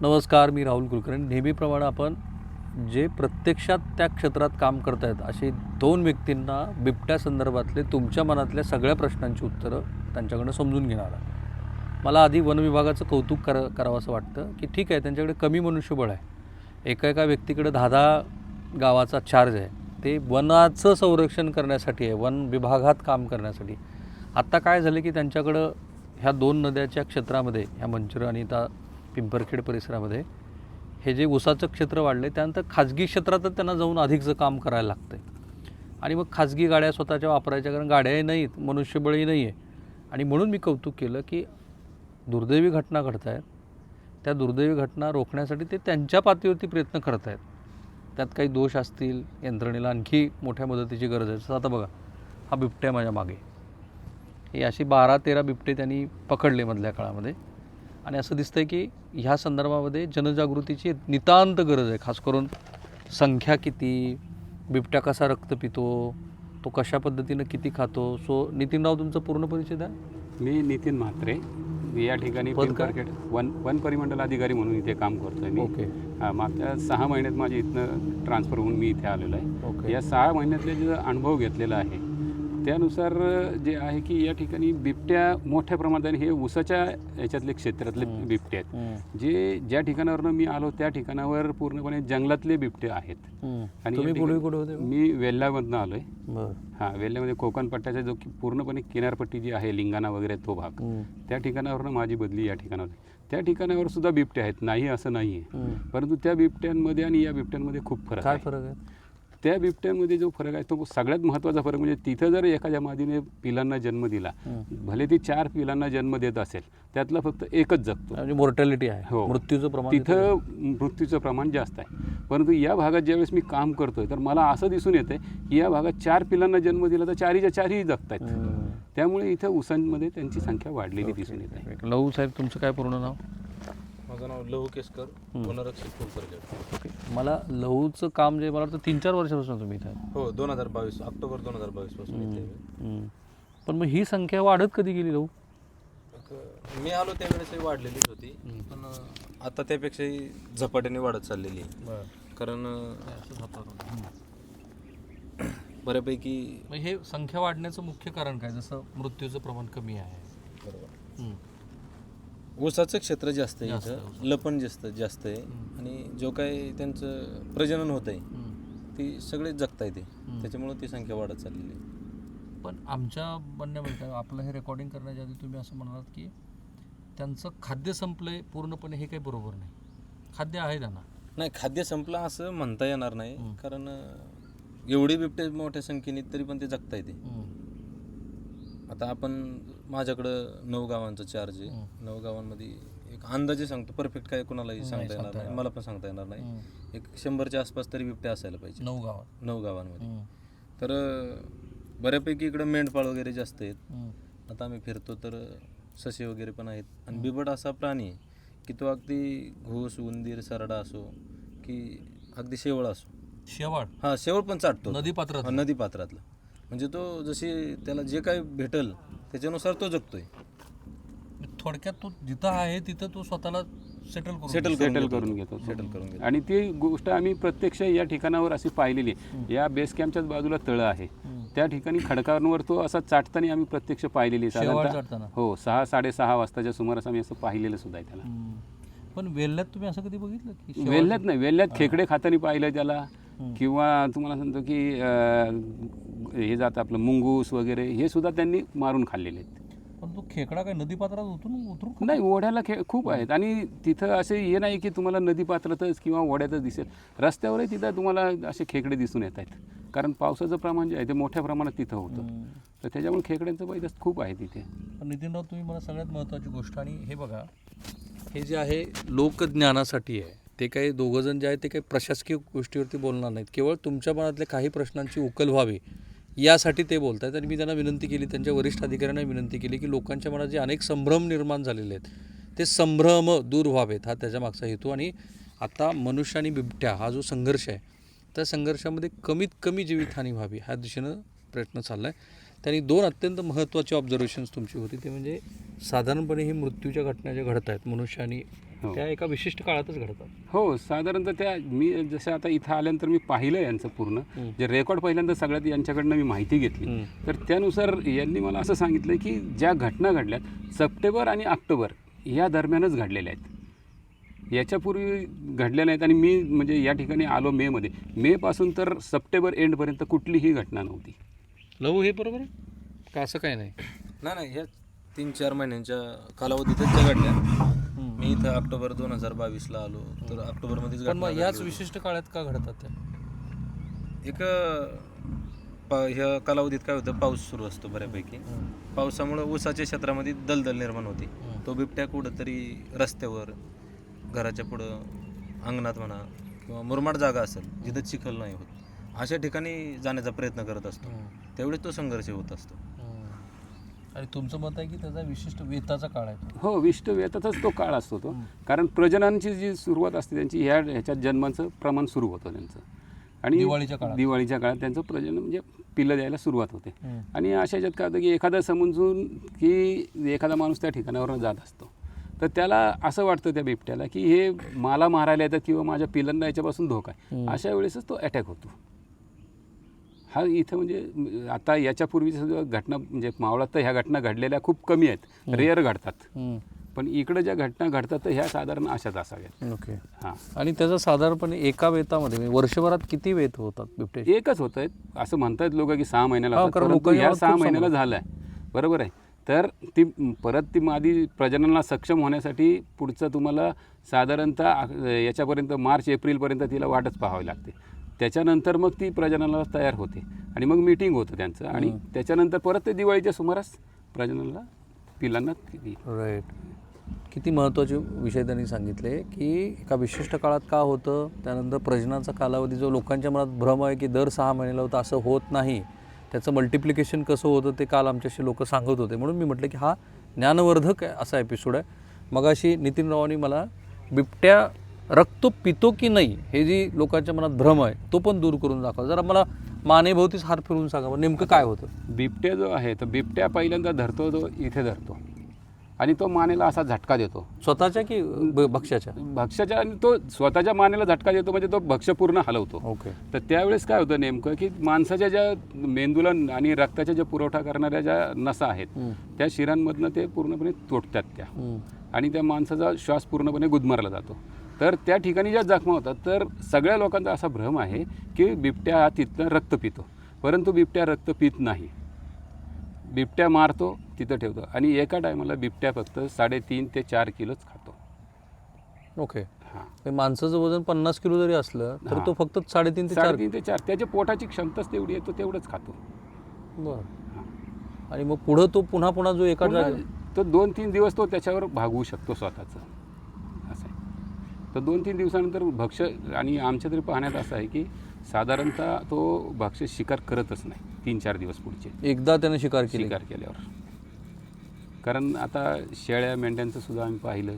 नमस्कार मी राहुल कुलकर्णी. नेहमीप्रमाणे आपण जे प्रत्यक्षात त्या क्षेत्रात काम करत आहेत असे दोन व्यक्तींना बिबट्या संदर्भातले तुमच्या मनातल्या सगळ्या प्रश्नांची उत्तरं त्यांच्याकडनं समजून घेणार आहे मला आधी वन विभागाचं कौतुक कर करावं असं वाटतं की ठीक आहे त्यांच्याकडे कमी मनुष्यबळ आहे. एका एका व्यक्तीकडे दहा दहा गावाचा चार्ज आहे. ते वनाचं संरक्षण करण्यासाठी आहे वन विभागात काम करण्यासाठी. आत्ता काय झालं की त्यांच्याकडं ह्या दोन नद्याच्या क्षेत्रामध्ये ह्या मंचर आणि त्या पिंपरखेड परिसरामध्ये हे जे ऊसाचं क्षेत्र वाढले त्यानंतर खाजगी क्षेत्रातच त्यांना जाऊन अधिकचं काम करायला लागतं आणि मग खाजगी गाड्या स्वतःच्या वापरायच्या कारण गाड्याही नाहीत मनुष्यबळही नाही आहे आणि म्हणून मी कौतुक केलं की दुर्दैवी घटना घडत आहेत त्या दुर्दैवी घटना रोखण्यासाठी ते त्यांच्या पातळीवरती प्रयत्न करत आहेत त्यात काही दोष असतील यंत्रणेला आणखी मोठ्या मदतीची गरज आहे. जसं आता बघा हा बिबट्या माझ्या मागे. हे अशी बारा तेरा बिबटे त्यांनी पकडले मधल्या काळामध्ये. आणि असं दिसतंय की ह्या संदर्भामध्ये जनजागृतीची नितांत गरज आहे खास करून संख्या किती बिबट्या कसा रक्त पितो तो कशा पद्धतीनं किती खातो. सो नितीनराव तुमचा पूर्ण परिचय द्या. मी नितीन म्हात्रे. या ठिकाणी? पिंपरखेड वन वन परिमंडल अधिकारी म्हणून इथे काम करतोय मी. ओके. हा, मागच्या सहा महिन्यात माझे इथनं ट्रान्सफर होऊन मी इथे आलेलो आहे. ओके. या सहा महिन्यातले जे अनुभव घेतलेला आहे त्यानुसार जे आहे की या ठिकाणी बिबट्या मोठ्या प्रमाणात हे ऊसाच्या याच्यातले क्षेत्रातले. बिबटे आहेत. जे ज्या ठिकाणावरनं मी आलो त्या ठिकाणावर पूर्णपणे जंगलातले बिबटे आहेत. आणि मी वेल्ल्यामधनं आलो आहे बरं. हां वेल्ल्यामध्ये कोकण पट्ट्याचा जो पूर्णपणे किनारपट्टी जी आहे लिंगाणा वगैरे तो भाग. त्या ठिकाणावरनं माझी बदली या ठिकाणावर. त्या ठिकाणावर सुद्धा बिबटे आहेत. नाही असं नाही. परंतु त्या बिबट्यांमध्ये आणि या बिबट्यांमध्ये खूप फरक आहे? त्या बिबट्यांमध्ये जो फरक आहे तो सगळ्यात महत्त्वाचा फरक म्हणजे तिथं जर एखाद्या मादीने पिलांना जन्म दिला. भले ती चार पिलांना जन्म देत असेल त्यातला फक्त एकच जगतो. म्हणजे मोर्टॅलिटी आहे. हो. मृत्यूचं प्रमाण तिथं मृत्यूचं प्रमाण जास्त आहे. परंतु या भागात ज्यावेळेस मी काम करतोय तर मला असं दिसून येतं की या भागात चार पिलांना जन्म दिला तर चारीच्या चारही जगत आहेत. त्यामुळे इथं ऊसांमध्ये त्यांची संख्या वाढलेली दिसून येत आहे. लहू साहेब तुमचं काय पूर्ण नाव? माझं नाव लहू केसकर वनरक्षक ओके. मला लहूचं काम जे मला वाटतं तीन चार वर्षापासून तुम्ही इथं आहे. हो दोन हजार बावीस ऑक्टोबर दोन हजार बावीसपासून इथे आहे. हम्म. पण मग ही संख्या वाढत कधी गेली लहू? एक, मी आलो त्यावेळेस ही वाढलेलीच होती पण अं, आता त्यापेक्षाही झपाट्याने वाढत चाललेली आहे. कारण अं, बऱ्यापैकी मग हे संख्या वाढण्याचं मुख्य कारण काय? जसं मृत्यूचं प्रमाण कमी आहे. हम्म. ऊसाचं क्षेत्र जास्त आहे जास्त इथं. लपण जास्त जास्त आहे. आणि जो काही त्यांचं प्रजनन होत आहे हम्म. ती सगळे जगता येते त्याच्यामुळे ती संख्या वाढत चाललेली आहे. पण आमच्या म्हणण्यामध्ये काय आपलं हे रेकॉर्डिंग करण्याच्या आधी तुम्ही असं म्हणालात की त्यांचं खाद्य संपलंय पूर्णपणे हे काही बरोबर नाही. खाद्य आहे त्यांना. नाही खाद्य संपलं असं म्हणता येणार नाही. कारण अं, एवढी बिबटे मोठ्या संख्येने तरी पण ते जगता येते आता आपण माझ्याकडं नऊ गावांचं चार्ज आहे. नऊ गावांमध्ये एक अंदाजे सांगतो परफेक्ट काय कोणालाही सांगता येणार नाही. मला पण सांगता येणार नाही. एक शंभरच्या आसपास तरी बिबटे असायला पाहिजे. नऊ गावात. नऊ गावांमध्ये. तर बऱ्यापैकी इकडं मेंढपाळ वगैरे जास्त आहेत. आता आम्ही फिरतो तर ससे वगैरे पण आहेत. आणि बिबट असा प्राणी आहे की तो अगदी घोस उंदीर सरडा असो की अगदी शेवळ असो. शेवाळ. हा शेवळ पण चाटतो. नदी पात्रात नदी पात्रातला. म्हणजे तो जशी त्याला जे काही भेटल त्याच्यानुसार तो जगतोय. थोडक्यात तो जिथं आहे तिथं तो स्वतःला सेटल करू सेटल सेटल करून घेतो. सेटल करून घेतो. आणि ती गोष्ट आम्ही प्रत्यक्ष या ठिकाणावर अशी पाहिलेली आहे. या बेस कॅम्पच्याच बाजूला तळं आहे. त्या ठिकाणी खडकांवर तो असा चाटताना आम्ही प्रत्यक्ष पाहिलेली साधारणतः? हो सहा साडेसहा वाजताच्या सुमारास आम्ही असं पाहिलेलं सुद्धा आहे त्याला. पण वेल्ल्यात तुम्ही असं कधी बघितलं वेल्ल्यात नाही वेल्ल्यात खेकडे खाताना पाहिलं त्याला. किंवा तुम्हाला सांगतो की अं, हे जातं आपलं मुंगूस वगैरे हे सुद्धा त्यांनी मारून खाल्लेले आहेत. पण तो खेकडा काय नदी पात्रात उतरून उतरून नाही ओढ्याला खे खूप आहेत. आणि तिथं असे हे नाही की तुम्हाला नदीपात्रातच किंवा ओढ्यातच दिसेल. रस्त्यावरही तिथं तुम्हाला असे खेकडे दिसून येत आहेत. कारण पावसाचं प्रमाण जे आहे ते मोठ्या प्रमाणात तिथं होतं. तर त्याच्यामुळे खेकड्यांचं पैदास खूप आहे तिथे. पण नितीनराव तुम्ही मला सगळ्यात महत्त्वाची गोष्ट आणि हे बघा हे जे आहे लोकज्ञानासाठी आहे. ते काही दोघंजण जे आहेत ते काही प्रशासकीय गोष्टीवरती बोलणार नाहीत. केवळ तुमच्या मनातल्या काही प्रश्नांची उकल व्हावी यासाठी ते बोलत आहेत आणि मी त्यांना विनंती केली त्यांच्या वरिष्ठ अधिकाऱ्यांना विनंती केली की लोकांच्या मनात जे अनेक संभ्रम निर्माण झालेले आहेत ते संभ्रम दूर व्हावेत हा त्याच्या मागचा हेतू. आणि आता मनुष्य आणि बिबट्या हा जो संघर्ष आहे त्या संघर्षामध्ये कमीत कमी जीवितहानी व्हावी ह्या दिशेनं प्रयत्न चालला आहे त्यांनी दोन अत्यंत महत्त्वाची ऑब्झर्वेशन्स तुमची होती. ते म्हणजे साधारणपणे ही मृत्यूच्या घटना ज्या घडत आहेत मनुष्यानी हो. त्या एका विशिष्ट काळातच घडतात. हो साधारणतः त्या मी जसं आता इथं आल्यानंतर मी पाहिलं यांचं पूर्ण. हं. जे रेकॉर्ड पहिल्यांदा सगळ्यात यांच्याकडनं मी माहिती घेतली. हं. तर त्यानुसार यांनी मला असं सांगितलं की ज्या घटना घडल्यात सप्टेंबर आणि ऑक्टोबर या दरम्यानच घडलेल्या आहेत. याच्यापूर्वी घडल्या नाहीत आणि मी म्हणजे या ठिकाणी आलो मेमध्ये मेपासून तर सप्टेंबर एंडपर्यंत कुठलीही घटना नव्हती. लहू हे बरोबर आहे? का असं काय नाही? नाही नाही ह्या तीन चार महिन्यांच्या कालावधीतच ज्या घडल्या. मी इथं ऑक्टोबर दोन हजार बावीसला आलो तर ऑक्टोबरमध्येच पण मग घटना याच घडली. होती. विशिष्ट काळात का घडतात त्या? एक पा ह्या कालावधीत काय होतं पाऊस सुरू असतो बऱ्यापैकी. पावसामुळं ऊसाच्या क्षेत्रामध्ये दलदल निर्माण होते. तो बिबट्या कुठंतरी रस्त्यावर घराच्या पुढं अंगणात म्हणा किंवा मुरमाड जागा असेल जिथं चिखल नाही होत अशा ठिकाणी जाण्याचा प्रयत्न करत असतो. तेवढेच तो संघर्ष होत असतो. आणि तुमचं मत आहे की त्याचा विशिष्ट वेताचा काळ आहे तो. हो विष्ट वेतातच तो काळ असतो तो. कारण प्रजननाची जी सुरुवात असते त्यांची ह्या ह्याच्यात जन्माचं प्रमाण सुरू होतं त्यांचं. आणि दिवाळीच्या काळात. दिवाळीच्या काळात त्यांचं प्रजनन म्हणजे पिल्लं द्यायला सुरुवात होते. आणि अशा ह्याच्यात काय होतं की एखादा समजून की एखादा माणूस त्या ठिकाणावरून जात असतो. तर त्याला असं वाटतं त्या बिबट्याला की हे मला मारायला येतात किंवा माझ्या पिलांना याच्यापासून धोका आहे. अशा वेळेसच तो अटॅक होतो. हा इथं म्हणजे आता याच्यापूर्वीच्या सुद्धा घटना म्हणजे मावळात तर ह्या घटना घडलेल्या खूप कमी आहेत. रेअर घडतात. पण इकडं ज्या घटना घडतात तर ह्या साधारण अशाच असाव्यात. ओके. हां. आणि त्याचा साधारणपणे एका वेतामध्ये म्हणजे वर्षभरात किती वेत होतात बिबटे? एकच होत आहेत असं म्हणतात लोक की सहा महिन्याला ह्या सहा महिन्याला सांगितलं. झालं आहे बरोबर आहे. तर ती परत ती मादी प्रजननाला सक्षम होण्यासाठी पुढचं तुम्हाला साधारणतः याच्यापर्यंत मार्च एप्रिलपर्यंत तिला वाटच पाहावी लागते. त्याच्यानंतर मग ती प्रजननाला तयार होते. आणि मग मीटिंग होतं त्यांचं. आणि त्याच्यानंतर परत ते दिवाळीच्या सुमारास प्रजननाला पिलांना राईट किती महत्त्वाचे विषय त्यांनी सांगितले की एका विशिष्ट काळात का होतं? त्यानंतर प्रजनाचा कालावधी जो लोकांच्या मनात भ्रम आहे की दर सहा महिन्याला होतं असं होत नाही. त्याचं मल्टिप्लिकेशन कसं होतं ते काल आमच्याशी लोक सांगत होते. म्हणून मी म्हटलं की हा ज्ञानवर्धक असा एपिसोड आहे. मगाशी नितीन रावांनी मला बिबट्या रक्त पितो की नाही हे जी लोकांच्या मनात भ्रम आहे तो पण दूर करून दाखवा. जरा मला मानेभोवतीच हात फिरून सांगा नेमकं काय होतं? बिबट्या जो आहे तो बिबट्या पहिल्यांदा धरतो तो इथे धरतो. आणि तो मानेला असा झटका देतो. स्वतःच्या की भक्ष्याच्या? भक्ष्याच्या आणि तो स्वतःच्या मानेला झटका देतो म्हणजे तो भक्ष्य पूर्ण हलवतो. ओके. तर त्यावेळेस काय होतं नेमकं की माणसाच्या ज्या मेंदूला आणि रक्ताच्या ज्या पुरवठा करणाऱ्या ज्या नसा आहेत. त्या शिरांमधनं ते पूर्णपणे तुटतात त्या. आणि त्या माणसाचा श्वास पूर्णपणे गुदमरला जातो. तर त्या ठिकाणी ज्या जखमा होतात तर सगळ्या लोकांचा असा भ्रम आहे की बिबट्या हा रक्त पितो. परंतु बिबट्या रक्त पित नाही. बिबट्या मारतो तिथं ठेवतो. आणि एका टायमाला बिबट्या फक्त साडेतीन ते चार किलोच खातो. ओके. हां. म्हणजे माणसाचं वजन पन्नास किलो जरी असलं तर. तो फक्त साडेतीन ते साडेतीन ते चार. त्याच्या पोटाची क्षमताच तेवढी आहे तो तेवढंच खातो. बरं. आणि मग पुढं तो पुन्हा पुन्हा जो एका तो दोन तीन दिवस तो त्याच्यावर भागवू शकतो स्वतःचं. तर दोन तीन दिवसानंतर भक्ष्य आणि आमच्या तरी पाहण्यात असं आहे की साधारणतः तो भक्ष्य शिकार करतच नाही तीन चार दिवस पुढचे. एकदा त्याने शिकार केली. शिकार केल्यावर. कारण आता शेळ्या मेंढ्यांचं सुद्धा आम्ही पाहिलं.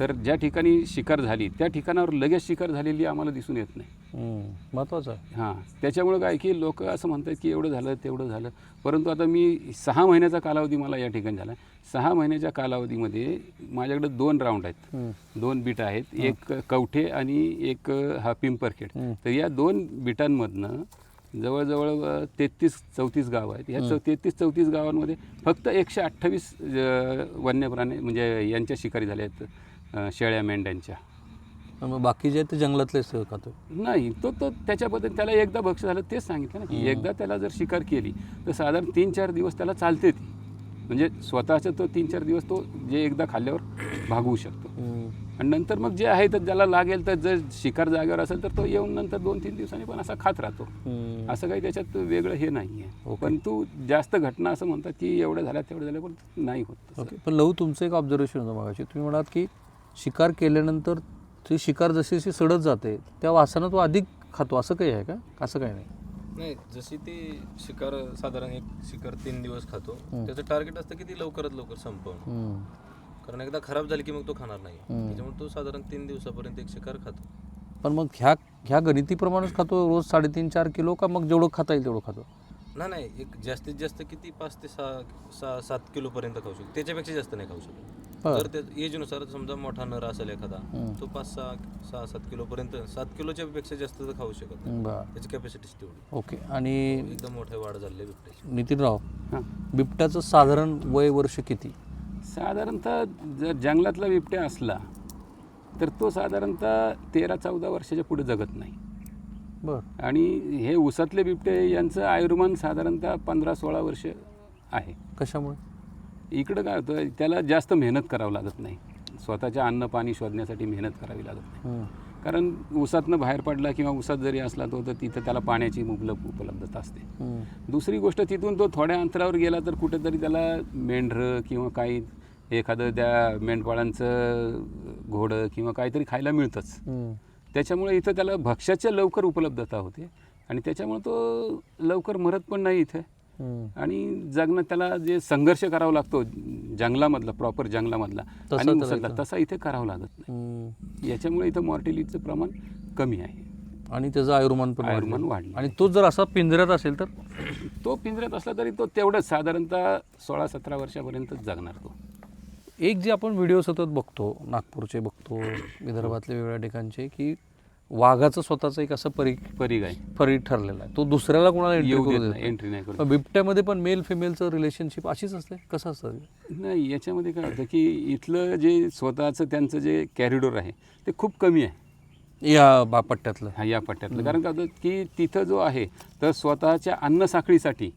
तर ज्या ठिकाणी शिकार झाली त्या ठिकाणावर लगेच शिकार झालेली आम्हाला दिसून येत नाही. महत्वाचं आहे. हां त्याच्यामुळं काय की लोक असं म्हणतात की एवढं झालं तेवढं झालं. परंतु आता मी सहा महिन्याचा कालावधी मला या ठिकाणी झाला. सहा महिन्याच्या कालावधीमध्ये माझ्याकडे दोन राऊंड आहेत. दोन बीट आहेत. एक कवठे आणि एक हा पिंपरखेड. तर या दोन बिटांमधनं जवळजवळ तेहतीस चौतीस गावं आहेत. ह्या तेहतीस चौतीस गावांमध्ये फक्त एकशे अठ्ठावीस वन्य प्राणी म्हणजे यांच्या शिकारी झाल्या आहेत शेळ्या मेंढ्यांच्या. मग बाकी जे आहेत ते जंगलातलेच खातो नाही तो तो त्याच्याबद्दल त्याला एकदा भक्ष झालं तेच सांगितलं ना की एकदा त्याला जर शिकार केली तर साधारण तीन चार दिवस त्याला चालते ती. म्हणजे स्वतःचं तो तीन चार दिवस तो जे एकदा खाल्ल्यावर भागवू शकतो. आणि नंतर मग जे आहे तर ज्याला लागेल तर जर शिकार जागेवर असेल तर तो येऊन नंतर दोन तीन दिवसांनी पण असा खात राहतो. असं काही त्याच्यात वेगळं हे नाही आहे ओके. पण तू जास्त घटना असं म्हणतात की एवढं झाल्या तेवढं झालं पण नाही होत पण लहू तुमचं एक ऑब्झर्वेशन होतं मागाशी. तुम्ही म्हणाल की शिकार केल्यानंतर ती शिकार जशी जशी सडत जाते त्या वासानं तो अधिक खातो. असं काही आहे का? असं काही नाही. नाही जशी ती शिकार साधारण एक शिकार तीन दिवस खातो त्याचं टार्गेट असतं की ती लवकरात लवकर संपवणं. कारण एकदा खराब झाली की मग तो खाणार नाही. त्याच्यामुळे तो साधारण तीन दिवसापर्यंत एक शिकार खातो. पण मग ह्या ह्या गणितीप्रमाणेच खातो? रोज साडेतीन चार किलो का मग जेवढं खाता येईल तेवढं खातो? नाही नाही एक जास्तीत जास्त किती पाच ते सहा सहा सात किलो पर्यंत खाऊ शकतो. त्याच्यापेक्षा जास्त नाही खाऊ शकत. तर त्या एजनुसार समजा मोठा नर असेल एखादा तो पाच सहा सहा सात किलो पर्यंत सात किलोच्या पेक्षा जास्त तर खाऊ शकत नाही. बर. त्याची कॅपॅसिटीच तेवढी. ओके. आणि एकदम मोठे वाढ झालेली आहे बिबट्याची. नितीनराव हां. बिबट्याचं साधारण वय वर्ष किती? साधारणतः जर जंगलातला बिबट्या असला तर तो साधारणतः तेरा चौदा वर्षाच्या पुढे जगत नाही. बर. आणि हे उसातले बिबटे यांचं आयुर्मान साधारणतः पंधरा सोळा वर्ष आहे. कशामुळे? इकडं काय होतं त्याला जास्त मेहनत करावं लागत नाही स्वतःच्या अन्न पाणी शोधण्यासाठी मेहनत करावी लागत नाही. कारण उसातनं बाहेर पडला किंवा उसात जरी असला तो तर तिथं त्याला पाण्याची मुबलक उपलब्धता असते. दुसरी गोष्ट तिथून तो थोड्या अंतरावर गेला तर कुठेतरी त्याला मेंढरं किंवा काही एखादं त्या मेंढपाळांचं घोडं किंवा काहीतरी खायला मिळतंच. त्याच्यामुळे इथं त्याला भक्ष्याच्या लवकर उपलब्धता होते आणि त्याच्यामुळे तो लवकर मरत पण नाही इथे. आणि जगणं त्याला जे संघर्ष करावा लागतो जंगलामधला प्रॉपर जंगलामधला तसा आणि इथं- तसा इथे करावं लागत. नाही. याच्यामुळे इथं मॉर्टिलिटीचं प्रमाण कमी आहे. आणि त्याचं आयुर्मान पण आयुर्मान वाढलं. आणि तो जर असा पिंजऱ्यात असेल तर? तो पिंजऱ्यात असला तरी तो तेवढंच साधारणतः सोळा सतरा वर्षापर्यंतच जगणार तो. एक जे आपण व्हिडिओ सतत बघतो नागपूरचे बघतो विदर्भातले वेगवेगळ्या ठिकाणचे की वाघाचं स्वतःचं एक असं परी परीग आहे. परी ठरलेलं आहे. तो दुसऱ्याला कोणाला येऊ करू देत नाही. एंट्री नाही करू पण बिबट्यामध्ये पण मेल फिमेलचं रिलेशनशिप अशीच असते? कसं असतं? नाही याच्यामध्ये काय होतं की इथलं जे स्वतःचं त्यांचं जे कॅरिडोर आहे ते खूप कमी आहे. या बा पट्ट्यातलं हा या पट्ट्यातलं. कारण काय होतं की तिथं जो आहे तर स्वतःच्या अन्न साखळीसाठी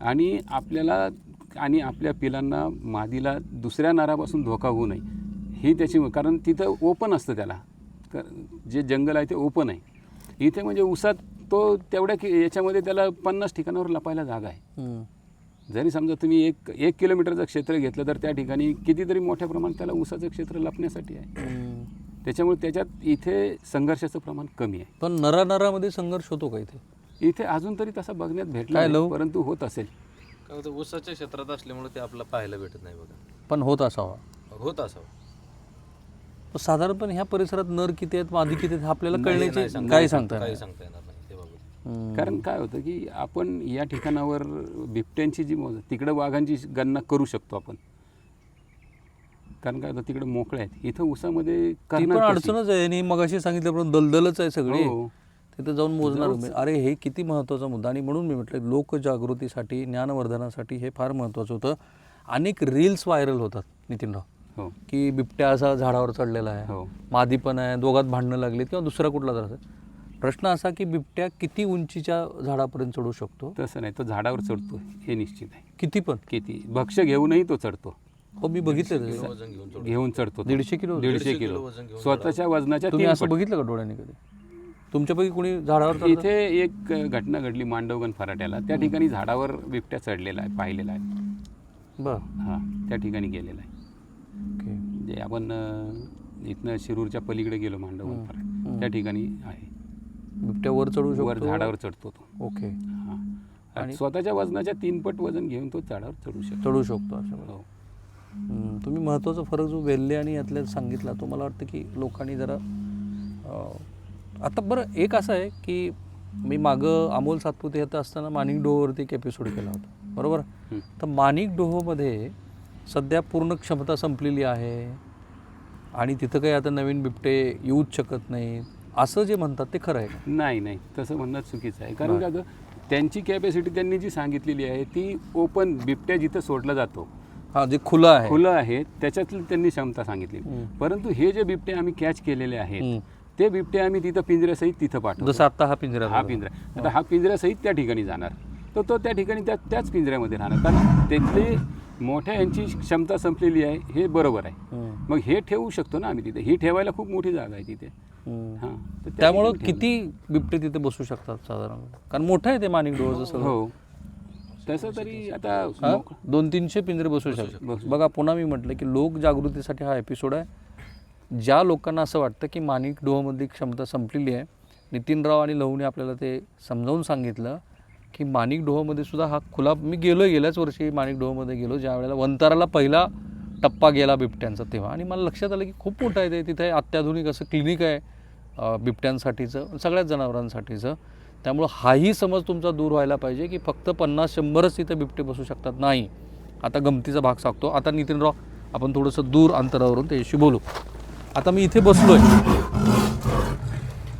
आणि आपल्याला आणि आपल्या पिलांना मादीला दुसऱ्या नारापासून धोका होऊ नये ही त्याची कारण तिथं ओपन असतं त्याला. जे जंगल आहे ते ओपन आहे. इथे म्हणजे उसात तो तेवढ्या कि- याच्यामध्ये त्याला पन्नास ठिकाणावर लपायला जागा आहे. जरी समजा तुम्ही एक एक किलोमीटरचं क्षेत्र घेतलं तर त्या ठिकाणी कितीतरी मोठ्या प्रमाणात त्याला उसाचं क्षेत्र लपण्यासाठी आहे. त्याच्यामुळे त्याच्यात इथे संघर्षाचं प्रमाण कमी आहे. पण नरा नरामध्ये संघर्ष होतो का इथे? इथे अजून तरी तसा बघण्यात भेटला? परंतु होत असेल. काय होतं ऊसाच्या क्षेत्रात असल्यामुळे ते आपल्याला पाहायला भेटत नाही बघा. पण होत असावा. होत असावं. साधारणपणे ह्या परिसरात नर किती आहेत मादी किती आहेत हे आपल्याला कळण्याची सांगता काही. सांगता काही नाही सांगता येणार नाही ते बाबत हम्म. कारण काय होतं की आपण या ठिकाणावर बिबट्यांची जी मोज तिकडं वाघांची गणना करू शकतो आपण कारण काय होतं तिकडे मोकळे आहेत इथं उसामध्ये ती पण करणार कशी? अडचणच आहे आणि मगाशी सांगितल्याप्रमाणे दलदलच आहे सगळी हो. तिथे जाऊन मोजणार. अरे हे किती महत्त्वाचा मुद्दा आणि म्हणून मी म्हटलं लोकजागृतीसाठी ज्ञानवर्धनासाठी हे फार महत्त्वाचं होतं अनेक रील्स व्हायरल होतात नितीनराव हो. की बिबट्या असा झाडावर चढलेला आहे. हो. मादी पण आहे दोघात भांडणं लागलीत किंवा दुसरा कुठला तर प्रश्न असा की बिबट्या किती उंचीच्या झाडापर्यंत चढू शकतो? तसं नाही तो झाडावर चढतो हे निश्चित आहे. किती पण. किती? भक्ष्य घेऊनही तो चढतो. हो मी बघितलं घेऊन चढतो. दीडशे किलो दीडशे किलो. किलो वजन घेऊन स्वतःच्या वजनाच्या तुम्ही असं. बघितलं का डोळ्याने कधी? तुमच्यापैकी कोणी झाडावर? इथे एक घटना घडली मांडवगण फराट्याला. त्या ठिकाणी झाडावर बिबट्या चढलेला आहे पाहिलेला आहे. बर. हा त्या ठिकाणी गेलेला आहे. ओके. जे आपण अं, इथनं शिरूरच्या पलीकडे गेलो फराट त्या ठिकाणी आहे. बिबट्या वर चढू वर शकतो? झाडावर चढतो तो. ओके. हा. आणि- स्वतःच्या वजनाच्या तीन पट वजन घेऊन तो झाडावर चढू शकतो. चढू शकतो अशा हो. हम्म, तुम्ही महत्त्वाचा फरक जो वेल्ले आणि यातल्या सांगितला तो मला वाटतं की लोकांनी जरा अं, आता बरं एक असं आहे की मी मागं अमोल सातपुते येतं असताना माणिक डोहोवरती एक एपिसोड केला होता. बरोबर? हं. तर माणिक डोहोमध्ये सध्या पूर्ण क्षमता संपलेली आहे. आणि तिथं काही आता नवीन बिबटे येऊच शकत नाही असं जे म्हणतात ते खरं आहे का? नाही नाही. तसं म्हणणं चुकीचं आहे. कारण होतं, त्यांची कॅपॅसिटी त्यांनी जी सांगितलेली आहे ती ओपन बिबट्या जिथं सोडला जातो हां जे खुलं आहे. खुलं आहे त्याच्यातली त्यांनी क्षमता सांगितली. परंतु हे जे बिबटे आम्ही कॅच केलेले आहेत. ते बिबटे आम्ही तिथं पिंजऱ्यासहित तिथं पाठवतो. जसं आता हा पिंजरा हा पिंजरा. आता हा. पिंजऱ्यासहित त्या ठिकाणी जाणार. तर तो त्या ठिकाणी त्या त्याच पिंजऱ्यामध्ये राहणार. कारण तिथली मोठ्या यांची क्षमता संपलेली आहे हे बरोबर आहे. मग हे ठेवू शकतो ना आम्ही तिथे. ही ठेवायला खूप मोठी जागा आहे तिथे. हं. तर त्या त्यामुळं ठिकाणी किती बिबटे तिथे बसू शकतात साधारण? कारण मोठं आहे ते माणिक ठेवलं. सगळं हो. तसं तरी आता हा? मोक- दोन तीनशे पिंजरे बसू शकतात. बघा पुन्हा मी म्हटलं की लोक जागृतीसाठी हा एपिसोड आहे. ज्या लोकांना असं वाटतं की माणिक डोहमधली क्षमता संपलेली आहे नितीनराव आणि लहूने आपल्याला ते समजावून सांगितलं की माणिक डोहमध्ये सुद्धा हा खुला मी गेलो गेल्याच वर्षी माणिक डोहमध्ये गेलो ज्या वेळेला वंताराला पहिला टप्पा गेला बिबट्यांचा तेव्हा. आणि मला लक्षात आलं की खूप मोठं आहे ते. तिथे अत्याधुनिक असं क्लिनिक आहे बिबट्यांसाठीचं सगळ्याच जनावरांसाठीचं. त्यामुळं हाही समज तुमचा दूर व्हायला पाहिजे की फक्त पन्नास शंभरच तिथे बिबटे बसू शकतात. नाही. आता गमतीचा भाग सांगतो. आता नितीनराव आपण थोडंसं दूर अंतरावरून त्याच्याशी बोलू. आता मी इथे बसलो आहे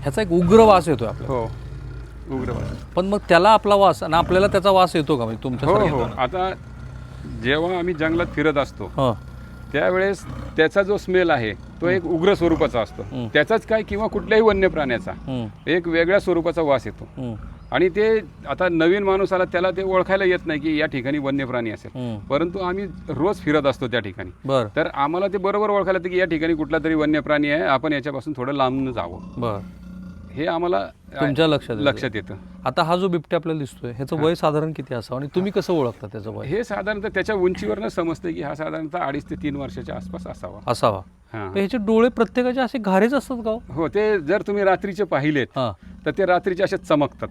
ह्याचा एक उग्र वास येतो आपला हो. उग्रवाद. पण मग त्याला आपला वास आणि आपल्याला त्याचा वास येतो का म्हणजे हो तुमच्या हो आता जेव्हा आम्ही जंगलात फिरत असतो हां. त्यावेळेस त्याचा जो स्मेल आहे तो एक उग्र स्वरूपाचा असतो. हं. त्याचाच काय किंवा कुठल्याही वन्य प्राण्याचा हम्म, एक वेगळ्या स्वरूपाचा वास येतो. हम्म, आणि ते आता नवीन माणूस आला त्याला ते ओळखायला येत नाही की या ठिकाणी वन्य प्राणी असेल. हम्म. परंतु आम्ही रोज फिरत असतो त्या ठिकाणी. बर. तर आम्हाला ते बरोबर ओळखायला येतं की या ठिकाणी कुठला तरी वन्य प्राणी आहे आपण याच्यापासून थोडं लांब जावं. बर. हे आम्हाला तुमच्या लक्षात येतं. लक्षात येतं. आता हा जो बिबट्या आपल्याला दिसतोय ह्याचं वय साधारण किती असावं? आणि तुम्ही कसं ओळखता त्याचं वय? हे साधारणतः त्याच्या उंचीवरनं समजतं की हा साधारणतः अडीच ते तीन वर्षाच्या आसपास असावा. असावा. हां. ह्याचे डोळे प्रत्येकाचे असे घारेच असतात का हो? हो ते जर तुम्ही रात्रीचे पाहिलेत हां. तर ते रात्रीचे असे चमकतात.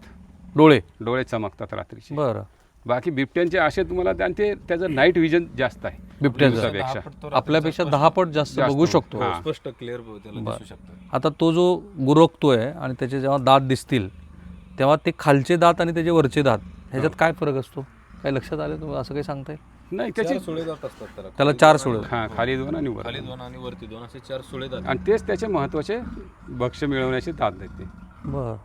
डोळे. डोळे चमकतात रात्रीचे. बरं. बाकी बिबट्यांचे असे तुम्हाला आणि ते त्याचं नाईट विजन जास्त आहे. बिबट्याचं. दिवसापेक्षा. आपल्यापेक्षा दहा पट जास्त बघू शकतो. स्पष्ट क्लिअर त्याला दिसू शकतं. आता तो जो गुरकतोय आणि त्याचे जेव्हा दात दिसतील तेव्हा ते खालचे दात आणि त्याचे वरचे दात ह्याच्यात काय फरक असतो? काही लक्षात आलं तुम्ही असं काही सांगताय? नाही त्याची चार सुळे जात असतात त्याला. त्याला चार सुळे. हां खाली दोन आणि वर खाली दोन आणि वरती दोन असे चार सुळे जातात आणि तेच त्याचे महत्त्वाचे भक्ष्य मिळवण्याचे दात आहेत ते. बर.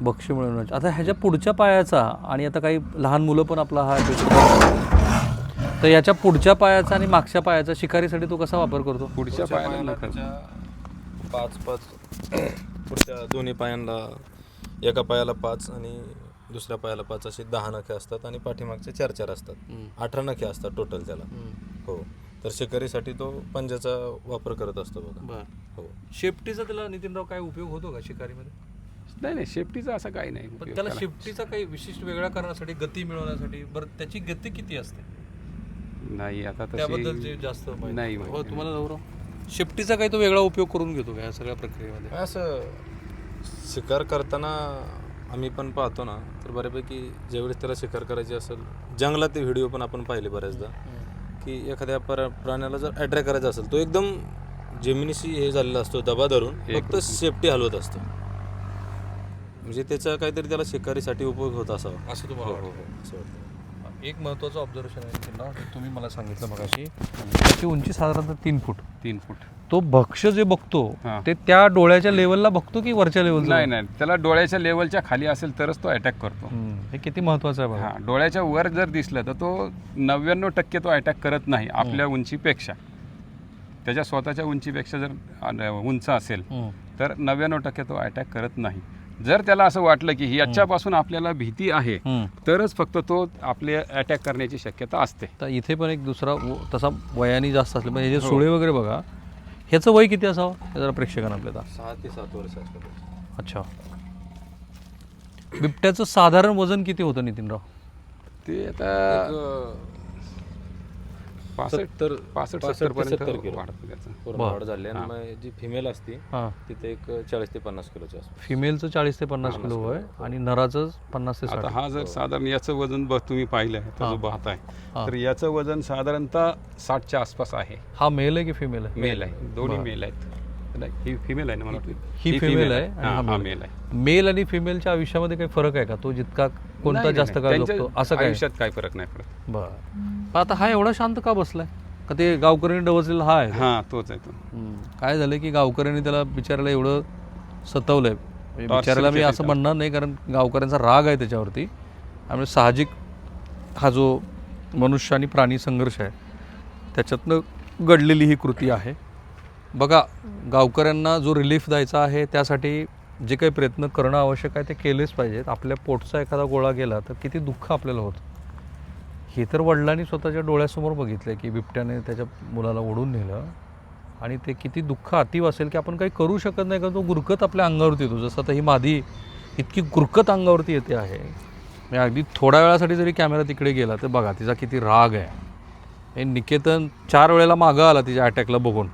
बक्षी मिळवण्याचे आता ह्याच्या पुढच्या पायाचा आणि आता काही लहान मुलं पण आपला हा तर याच्या पुढच्या पायाचा आणि मागच्या पायाचा शिकारीसाठी तो कसा वापर करतो? पुढच्या पायाला पाच पाच पुढच्या दोन्ही पायांना एका पायाला पाच आणि दुसऱ्या पायाला पाच असे दहा नखे असतात आणि पाठीमागचे चार चार असतात. अठरा नखे असतात टोटल त्याला. हो. तर शिकारीसाठी तो पंजाचा वापर करत असतो बघा. बर. हो. शेपटीचा त्याला नितीनराव काय उपयोग होतो का शिकारीमध्ये? नाही नाही शेफ्टीचा असं काही नाही पण उपयोग त्याला त्याला. शिफ्टीचा काही विशिष्ट वेगळ्या करण्यासाठी गती मिळवण्यासाठी बरं त्याची गती किती असते नाही आता त्याबद्दल तशी जे जास्त माहिती. नाही हो माहिती. तुम्हाला गौरव शिफ्टीचा काही तो वेगळा उपयोग करून घेतो का या सगळ्या प्रक्रियेमध्ये असं शिकार करताना आम्ही पण पाहतो ना तर बऱ्यापैकी ज्यावेळेस त्याला शिकार करायची असेल जंगलात ते व्हिडिओ पण आपण पाहिले बऱ्याचदा की एखाद्या पर प्राण्याला जर अट्रॅक्ट करायचा असेल तो एकदम जमिनीशी हे झालेला असतो दबा धरून फक्त सेफ्टी हलवत असतो म्हणजे त्याचा काहीतरी त्याला शिकारीसाठी उपयोग होत असावा. असं तुम्हाला हो, हो, वाटतं? हो, असं वाटतं एक महत्वाचं ऑब्झर्वेशन आहे जे तुम्ही मला सांगितलं मगाशी त्याची उंची साधारणतः तीन फूट. तीन फूट. तो भक्ष जे बघतो हां. ते त्या डोळ्याच्या लेवलला बघतो की वरच्या लेवलला नाही नाही. त्याला डोळ्याच्या लेवलच्या खाली असेल तरच तो अटॅक करतो. हे किती महत्वाचं आहे बघा. हा डोळ्याच्या वर जर दिसलं तर तो नव्याण्णव टक्के तो अटॅक करत नाही आपल्या उंचीपेक्षा. त्याच्या स्वतःच्या उंचीपेक्षा जर उंच असेल हम्म. तर नव्याण्णव टक्के तो अटॅक करत नाही. जर त्याला असं वाटलं की याच्यापासून आपल्याला भीती आहे. तरच फक्त तो आपले अटॅक करण्याची शक्यता असते. तर इथे पण एक दुसरा व- तसा वयाने जास्त असले म्हणजे हे जे हो. सुळे वगैरे बघा ह्याचं वय किती असावं? हे जरा प्रेक्षकांना आपल्याला सहा ते सात वर्ष असतात. अच्छा. बिबट्याचं साधारण वजन किती होतं नितीनराव? ते आता पासष्ट सत्तर पासष्ट सत्तर पर्यंत किलो. त्याचं. पूर्ण. वाढ झाली आणि मग जी फिमेल असते हां. तिथे एक चाळीस ते पन्नास किलोची असते फिमेलचं चाळीस ते पन्नास किलो वय आणि नराचं पन्नास ते आता साठ. हा जर साधारण याचं वजन बघ तुम्ही पाहिलं आहे तो जो पाहत हा. आहे तर याचं वजन साधारणतः साठच्या आसपास आहे. हा मेल आहे की फिमेल आहे? मेल आहे. दोन्ही मेल आहेत. ही फिमेल आहे ना मला ही female आहे आणि हा. मेल आहे. मेल आणि फिमेलच्या आयुष्यामध्ये काही फरक आहे का? तो जितका कोणता जास्त काळ जगतो असं काय? आयुष्यात काय फरक नाही पडत. बर. आता हा एवढा शांत का बसलाय? का ते गावकऱ्यांनी डवचलेला हा आहे? हा तोच आहे तो. काय झालं की गावकऱ्यांनी त्याला बिचारायला एवढं सतवलंय. म्हणजे बिचारायला मी असं म्हणणार नाही कारण गावकऱ्यांचा राग आहे त्याच्यावरती. त्यामुळे साहजिक हा जो मनुष्य आणि प्राणी संघर्ष आहे त्याच्यातनं घडलेली ही कृती आहे. बघा गावकऱ्यांना जो रिलीफ द्यायचा आहे त्यासाठी जे काही प्रयत्न करणं आवश्यक आहे ते केलेच पाहिजेत. आपल्या पोटचा एखादा गोळा गेला तर किती दुःख आपल्याला होतं. हे तर वडिलांनी स्वतःच्या डोळ्यासमोर बघितलं की बिबट्याने त्याच्या मुलाला ओढून नेलं आणि ते किती दुःख अतीव असेल की आपण काही करू शकत नाही कारण तो गुरकत आपल्या अंगावरती येतो. जसं आता ही मादी इतकी गुरकत अंगावरती येते आहे. म्हणजे अगदी थोड्या वेळासाठी जरी कॅमेरा तिकडे गेला तर बघा तिचा किती राग आहे. हे निकेतन चार वेळेला मागं आला तिच्या अटॅकला बघून.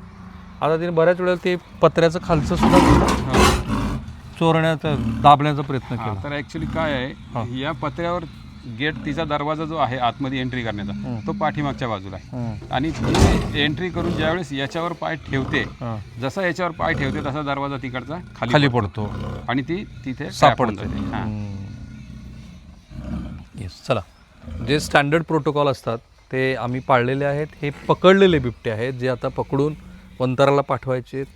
आता तिने बऱ्याच वेळेला ते पत्र्याचं खालचं सुद्धा चोरण्याचा दाबण्याचा प्रयत्न केला. तर ऍक्च्युली काय आहे या पत्र्यावर गेट तिचा दरवाजा जो आहे आतमध्ये एंट्री करण्याचा. तो पाठीमागच्या बाजूला आहे. आणि ती एंट्री करून ज्यावेळेस याच्यावर पाय ठेवते. जसा याच्यावर पाय ठेवते तसा दरवाजा तिकडचा खाली पडतो. आणि ती तिथे सापडते. चला. जे स्टँडर्ड प्रोटोकॉल असतात ते आम्ही पाळलेले आहेत हे पकडलेले बिबटे आहेत जे आता पकडून वंताराला पाठवायचे. आहेत.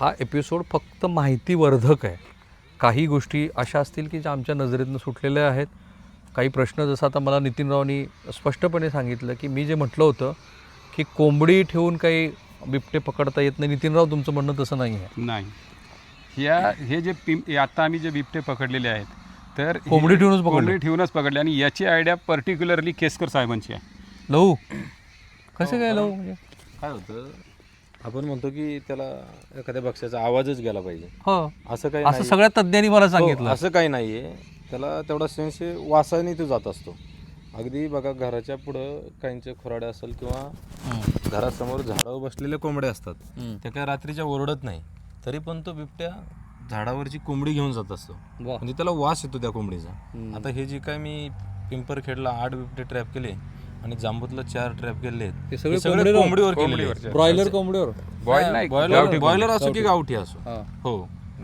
हा एपिसोड फक्त माहितीवर्धक आहे. काही गोष्टी अशा असतील की ज्या आमच्या नजरेतनं सुटलेल्या आहेत. काही प्रश्न जसं आता मला नितीन रावनी स्पष्टपणे सांगितलं की मी जे म्हटलं होतं की कोंबडी ठेवून काही बिबटे पकडता येत नाही. नितीनराव तुमचं म्हणणं तसं नाही आहे. नाही. या हे जे पिं हे आता आम्ही जे बिबटे पकडलेले आहेत तर कोंबडी ठेवूनच पकडले? कोंबडी ठेवूनच पकडले आणि याची आयडिया पर्टिक्युलरली केसकर साहेबांची आहे. लहू? कसं काय लहू? म्हणजे काय होतं? आपण म्हणतो की त्याला एखाद्या पक्ष्याचा आवाजच गेला पाहिजे. हो. असं काही असं नाही. सगळ्या तज्ज्ञांनी मला हो, सांगितलं. असं काही नाहीये. त्याला तेवढा सेन्स वासाने तो जात असतो. अगदी बघा घराच्या पुढं काहींचे खोराडे असेल किंवा घरासमोर झाडावर बसलेले कोंबडे असतात. हम्म. त्या काय रात्रीच्या ओरडत नाही. तरी पण तो बिबट्या झाडावरची कोंबडी घेऊन जात असतो. म्हणजे त्याला वास येतो त्या कोंबडीचा. आता हे जे काय मी पिंपरखेडला आठ बिबटे ट्रॅप केले आणि जांबूतला चार ट्रॅप केले आहेत, हे सगळे सगळे कोंबडीवर- कोंबडीवरचे. ब्रॉयलर कोंबडीवर बॉईल नाही. बॉयलर असो की गावठी. असो. हा. हो.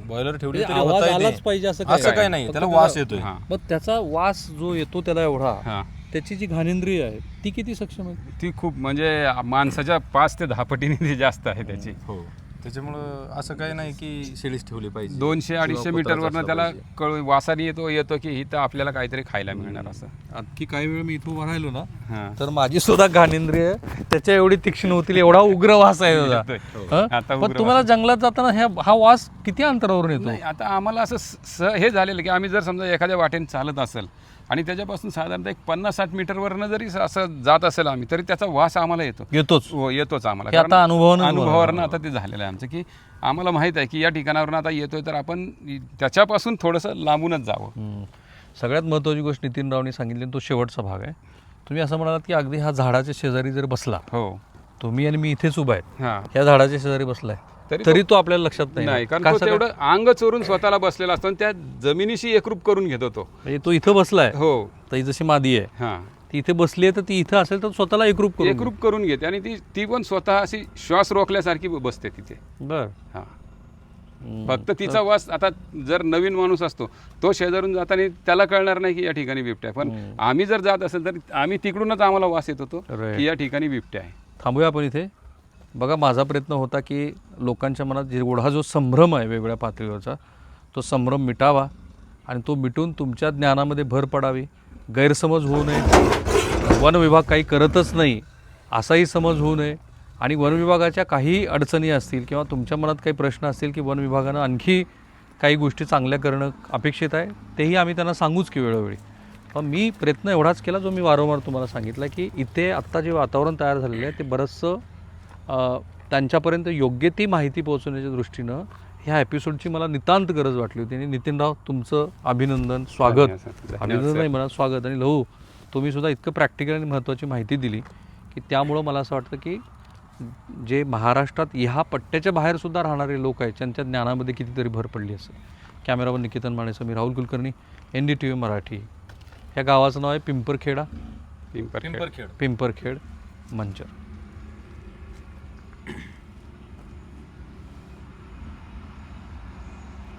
बॉयलर ठेवली म्हणजे तरी आवाज होता आलाच. पाहिजे असं काय असं काही नाही. त्याला वास येतोय. हां. मग त्याचा वास जो येतो त्याला एवढा हां. त्याची जी घाणेंद्रिय आहे ती किती सक्षम आहे? ती खूप म्हणजे माणसाच्या पाच ते दहा पटीने ती जास्त आहे त्याची. हो. त्याच्यामुळं असं काही नाही की शेळीच ठेवली पाहिजे. दोनशे अडीचशे किंवा कुत्राच मीटरवरनं त्याला पाहिजे. कळू वासाने येतो येतो की इथं आपल्याला काहीतरी खायला मिळणार असं. आणखी काही वेळ मी इथं उभा राहिलो ना हां. तर माझी सुद्धा घाणेंद्रिय त्याच्या एवढी तीक्ष्ण होतील एवढा उग्र वास आहे. हं? आता पण उग्र तुम्हाला जंगलात जाताना ह्या हा वास किती अंतरावरून येतो? नाही आता आम्हाला असं स स- हे झालेलं की आम्ही जर समजा एखाद्या वाटेने चालत असेल आणि त्याच्यापासून साधारणतः एक पन्नास साठ मीटरवरनं जरी असं जात असेल आम्ही तरी त्याचा वास आम्हाला येतो. येतोच. हो येतोच आम्हाला. आता कारण अनुभवानं- अनुभवावरनं आता ते झालेलं आहे आमचं की आम्हाला माहीत आहे की या ठिकाणावरून आता येतोय तर आपण त्याच्यापासून थोडंसं लांबूनच जावं. सगळ्यात महत्त्वाची गोष्ट नितीन रावनी सांगितली तो शेवटचा भाग आहे. तुम्ही असं म्हणालात की अगदी हा झाडाच्या शेजारी जर बसला हो. तुम्ही आणि मी इथेच उभा आहेत हां. या झाडाच्या शेजारी बसलाय तरी तो आपल्याला लक्षात नाही नाही कारण तो? तेवढं अंग चोरून स्वतःला बसलेला असतो आणि त्या जमिनीशी एकरूप करून घेतो तो. म्हणजे तो इथं बसलाय. हो. ही जशी मादी आहे. हां. ती इथे बसली आहे तर ती इथं असेल तर स्वतःला एकरूप करून एकरूप करून घेते आणि ती ती पण स्वतः अशी श्वास रोखल्यासारखी बसते तिथे. बर. हां. फक्त तिचा वास आता जर नवीन माणूस असतो तो शेजारून जाताना त्याला कळणार नाही की या ठिकाणी बिबट्या आहे. पण आम्ही जर जात असेल तर आम्ही तिकडूनच आम्हाला वास येत होतो. की या ठिकाणी बिबट्या आहे. थांबूया आपण इथे. बघा माझा प्रयत्न होता की लोकांच्या मनात जेवढा जो संभ्रम आहे वेगवेगळ्या पातळीवरचा तो संभ्रम मिटावा आणि तो मिटून तुमच्या ज्ञानामध्ये भर पडावी. गैरसमज होऊ नये. वन विभाग काही करतच नाही असाही समज होऊ नये. आणि वन विभागाच्या काही अडचणी असतील किंवा तुमच्या मनात काही प्रश्न असतील की वन विभागानं आणखी काही गोष्टी चांगल्या करणं अपेक्षित आहे तेही आम्ही त्यांना सांगूच की वेळोवेळी. पण मी प्रयत्न एवढाच केला जो मी वारंवार तुम्हाला सांगितला की इथे आत्ता जे वातावरण तयार झालेलं आहे ते बरंचसं त्यांच्यापर्यंत योग्य ती माहिती पोहोचवण्याच्या दृष्टीनं ह्या एपिसोडची मला नितांत गरज वाटली होती. आणि नितीनराव तुमचं अभिनंदन स्वागत. अभिनंदन. नाही म्हणा स्वागत. आणि लहू तुम्ही सुद्धा इतकं प्रॅक्टिकल आणि महत्त्वाची माहिती दिली की त्यामुळं मला असं वाटतं की जे महाराष्ट्रात ह्या पट्ट्याच्या बाहेर सुद्धा राहणारे लोक आहेत त्यांच्या ज्ञानामध्ये कितीतरी भर पडली असेल. कॅमेरावर निकेतन माणेसं मी Rahul Kulkarni N D T V Marathi. ह्या गावाचं नाव आहे पिंपरखेडा. पिंपरखेड. पिंपरखेड. पिंपरखेड मंचर you